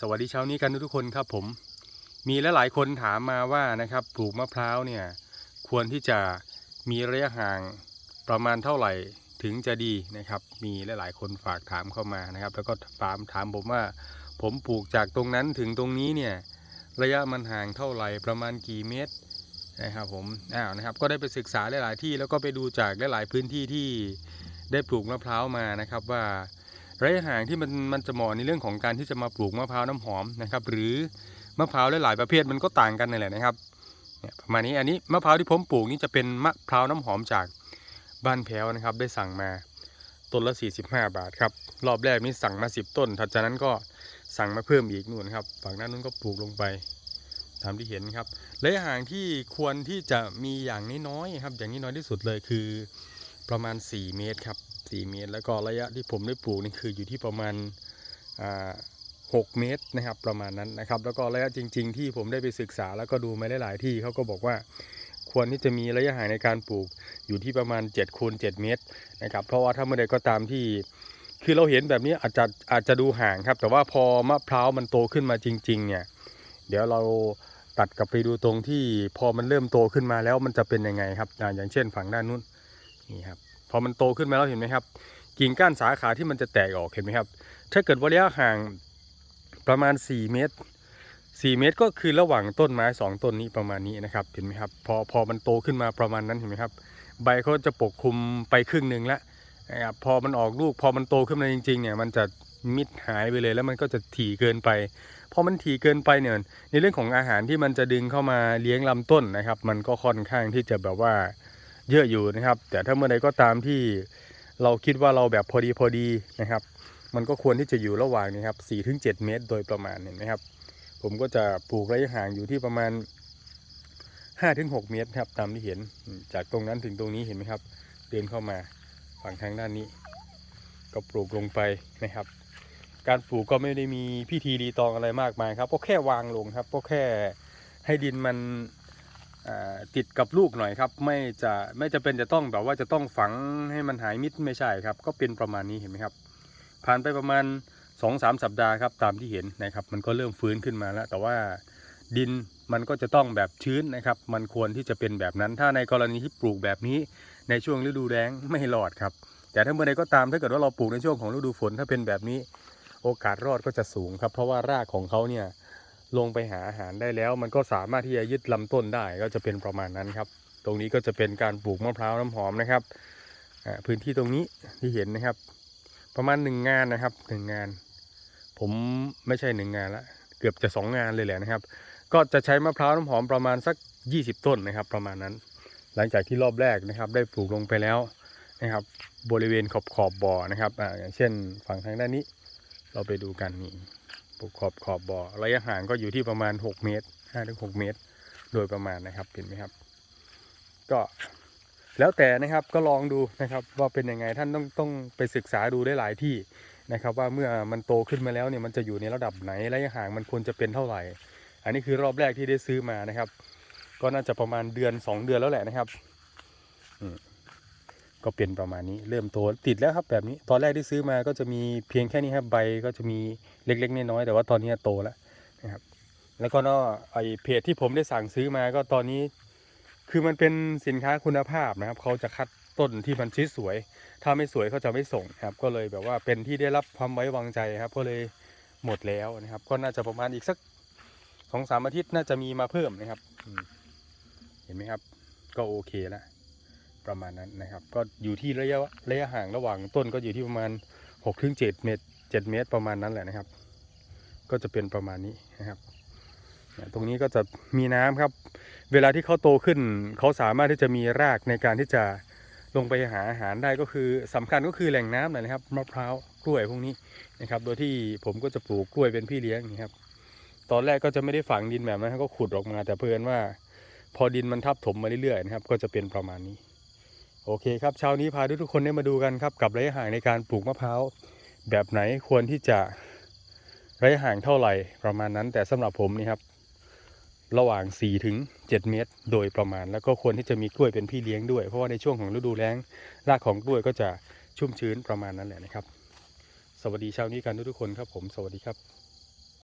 สวัสดีเช้านี้กันทุกคนครับผม มีลหลายคนถามมาว่านะครับปลูกมะพร้าวเนี่ยควรที่จะมีระยะห่างประมาณเท่าไหร่ถึงจะดีนะครับ มีลหลายคนฝากถามเข้ามานะครับ แล้วก็ถามถามผมว่า ผมปลูกจากตรงนั้นถึงตรงนี้เนี่ยระยะมันห่างเท่าไหร่ประมาณกี่เมตรนะครับผมอ้าวนะครับก็ได้ไปศึกษาหลาย ๆ ที่แล้วก็ไปดูจากหลาย ๆ พื้นที่ที่ได้ปลูกมะพร้าวมานะครับว่า ระยะห่างที่มันมันจะเหมาะในเรื่องของการที่จะมาปลูกมะพร้าวน้ำหอมนะครับ หรือมะพร้าวหลายๆประเภทมันก็ต่างกันนั่นแหละนะครับเนี่ยประมาณนี้อันนี้มะพร้าวที่ผมปลูกนี่จะเป็นมะพร้าวน้ำหอมจากบ้านแพ้วนะครับ ได้สั่งมาต้นละ 45 บาทครับรอบแรกนี่สั่งมา 10 ต้นถัดจากนั้นก็สั่งมาเพิ่มอีกนู่นครับฝั่งด้นนู้นก็ปลูกลงไปตามที่เห็นครับระยะห่างที่ควรที่จะมีอย่างน้อยๆครับ อย่างนี้น้อยที่สุดเลยคือประมาณ 4 เมตรครับ 4 เมตร แล้วก็ระยะที่ผมได้ปลูกนี่คืออยู่ที่ประมาณ6เมตรนะครับประมาณนั้นนะครับ แล้วก็ระยะจริง ๆ ที่ผมได้ไปศึกษาแล้วก็ดูมาหลายๆที่เขาก็บอกว่าควรที่จะมีระยะห่างในการปลูกอยู่ที่ประมาณ7คูณ7เมตรนะครับเพราะว่าถ้าเมื่อใดก็ตามที่คือเราเห็นแบบนี้อาจจะอาจจะดูห่างครับ แต่ว่าพอมะพร้าวมันโตขึ้นมาจริง ๆ เนี่ย เดี๋ยวเราตัดกลับไปดูตรงที่พอมันเริ่มโตขึ้นมาแล้วมันจะเป็นยังไงครับอย่างเช่นฝั่งด้านนู้นนี่ครับ อมันโตขึ้นมาแล้วเห็นไหมครับ กิ่งก้านสาขาที่มันจะแตกออกเห็นไหมครับ ถ้าเกิดว่าระยะห่างประมาณ 4 เมตร 4 เมตรก็คือระหว่างต้นไม้ 2 ต้นนี้ประมาณนี้นะครับเห็นไหมครับพอพอมันโตขึ้นมาประมาณนั้นเห็นไหมครับ ใบเขาจะปกคลุมไปครึ่งหนึ่งแล้วนะครับพอมันออกลูกพอมันโตขึ้นมาจริงๆเนี่ยมันจะมิดหายไปเลยแล้วมันก็จะถี่เกินไปพอมันถี่เกินไปเนี่ยในเรื่องของอาหารที่มันจะดึงเข้ามาเลี้ยงลำต้นนะครับ มันก็ค่อนข้างที่จะแบบว่า เยอะอยู่นะครับ แต่ถ้าเมื่อใดก็ตามที่เราคิดว่าเราแบบพอดีพอดีนะครับ มันก็ควรที่จะอยู่ระหว่างนี้ครับ4ถึง7เมตรโดยประมาณเห็นไหมครับ ผมก็จะปลูกระยะห่างอยู่ที่ประมาณ5ถึง6เมตรครับตามที่เห็นจากตรงนั้นถึงตรงนี้เห็นไหมครับ เดินเข้ามาฝั่งทางด้านนี้ ก็ปลูกลงไปนะครับ การปลูกก็ไม่ได้มีพิธีรีตองอะไรมากมายครับก็แค่วางลงครับก็แค่ให้ดินมัน ติดกับลูกหน่อยครับ ไม่จะไม่จะเป็นจะต้องแบบว่าจะต้องฝังให้มันหายมิดไม่ใช่ครับ ก็เป็นประมาณนี้เห็นไหมครับ ผ่านไปประมาณ2อสสัปดาห์ครับตามที่เห็นนะครับ มันก็เริ่มฟื้นขึ้นมาแล้ว แต่ว่าดินมันก็จะต้องแบบชื้นนะครับ มันควรที่จะเป็นแบบนั้น ถ้าในกรณีที่ปลูกแบบนี้ในช่วงฤดูแล้งไม่รอดครับ แต่ถ้าเมื่อใดก็ตามถ้าเกิดว่าเราปลูกในช่วงของฤดูฝนถ้าเป็นแบบนี้ โอกาสรอดก็จะสูงครับ เพราะว่ารากของเขาเนี่ย ลงไปหาอาหารได้แล้ว มันก็สามารถที่จะยึดลำต้นได้ก็จะเป็นประมาณนั้นครับ ตรงนี้ก็จะเป็นการปลูกมะพร้าวน้ำหอมนะครับพื้นที่ตรงนี้ที่เห็นนะครับ ประมาณหนึ่งงานนะครับหนึ่งงาน ผมไม่ใช่หนึ่งงานละเกือบจะสองงานเลยแหละนะครับ ก็จะใช้มะพร้าวน้ำหอมประมาณสัก 20 ต้นนะครับ ประมาณนั้น หลังจากที่รอบแรกนะครับ ได้ปลูกลงไปแล้วนะครับ บริเวณขอบขอบบ่อนะครับอ่าอย่างเช่นฝั่งทางด้านนี้ เราไปดูกันนี่ ปลูกขอบขอบบ่อ ระยะห่างก็อยู่ที่ประมาณ 6 เมตร5ถึง6เมตร โดยประมาณนะครับเห็นไหมครับ ก็แล้วแต่นะครับก็ลองดูนะครับว่าเป็นยังไงท่านต้องต้องไปศึกษาดูได้หลายที่นะครับ ว่าเมื่อมันโตขึ้นมาแล้วเนี่ยมันจะอยู่ในระดับไหนระยะห่างมันควรจะเป็นเท่าไหร่ อันนี้คือรอบแรกที่ได้ซื้อมานะครับ ก็น่าจะประมาณเดือน 2 เดือนแล้วแหละนะครับ ก็เป็นประมาณนี้เริ่มโตติดแล้วครับแบบนี้ ตอนแรกที่ซื้อมาก็จะมีเพียงแค่นี้ครับใบก็จะมีเล็กๆน้อยๆแต่ว่าตอนนี้โตแล้วนะครับ แล้วก็เนาะไอเพจที่ผมได้สั่งซื้อมาก็ตอนนี้ คือมันเป็นสินค้าคุณภาพนะครับเขาจะคัดต้นที่มันสวย ถ้าไม่สวยเขาจะไม่ส่งครับ ก็เลยแบบว่าเป็นที่ได้รับความไว้วางใจครับ ก็เลยหมดแล้วนะครับ ก็น่าจะประมาณอีกสักสองสามอาทิตย์น่าจะมีมาเพิ่มนะครับเห็นไหมครับ ก็โอเคแล้ว ประมาณนั้นนะครับ ก็อยู่ที่ระยะระยะห่างระหว่างต้นก็อยู่ที่ประมาณ6ถึง7เมตร7เมตรประมาณนั้นแหละนะครับ ก็จะเป็นประมาณนี้นะครับ ตรงนี้ก็จะมีน้ำครับ เวลาที่เขาโตขึ้น เขาสามารถที่จะมีรากในการที่จะลงไปหาอาหารได้ก็คือสำคัญก็คือแหล่งน้ำนั่นะครับมะพร้าวกล้วยพวกนี้นะครับ โดยที่ผมก็จะปลูกกล้วยเป็นพี่เลี้ยงนี่ครับ ตอนแรกก็จะไม่ได้ฝังดินแบบนั้นก็ขุดออกมาแต่เพื่อนว่า พอดินมันทับถมมาเรื่อยๆนะครับ ก็จะเป็นประมาณนี้ โอเคครับเช้านี้พาทุกๆคนได้มาดูกันครับกับระยะห่างในการปลูกมะพร้าวแบบไหนควรที่จะระยะห่างเท่าไหร่ประมาณนั้น แต่สำหรับผมนี่ครับ ระหว่าง 4 ถึง 7 เมตร โดยประมาณ แล้วก็ควรที่จะมีกล้วยเป็นพี่เลี้ยงด้วย เพราะว่าในช่วงของฤดูแล้งรากของกล้วยก็จะชุ่มชื้นประมาณนั้นแหละนะครับ สวัสดีเช้านี้กันทุกๆคนครับผมสวัสดีครับ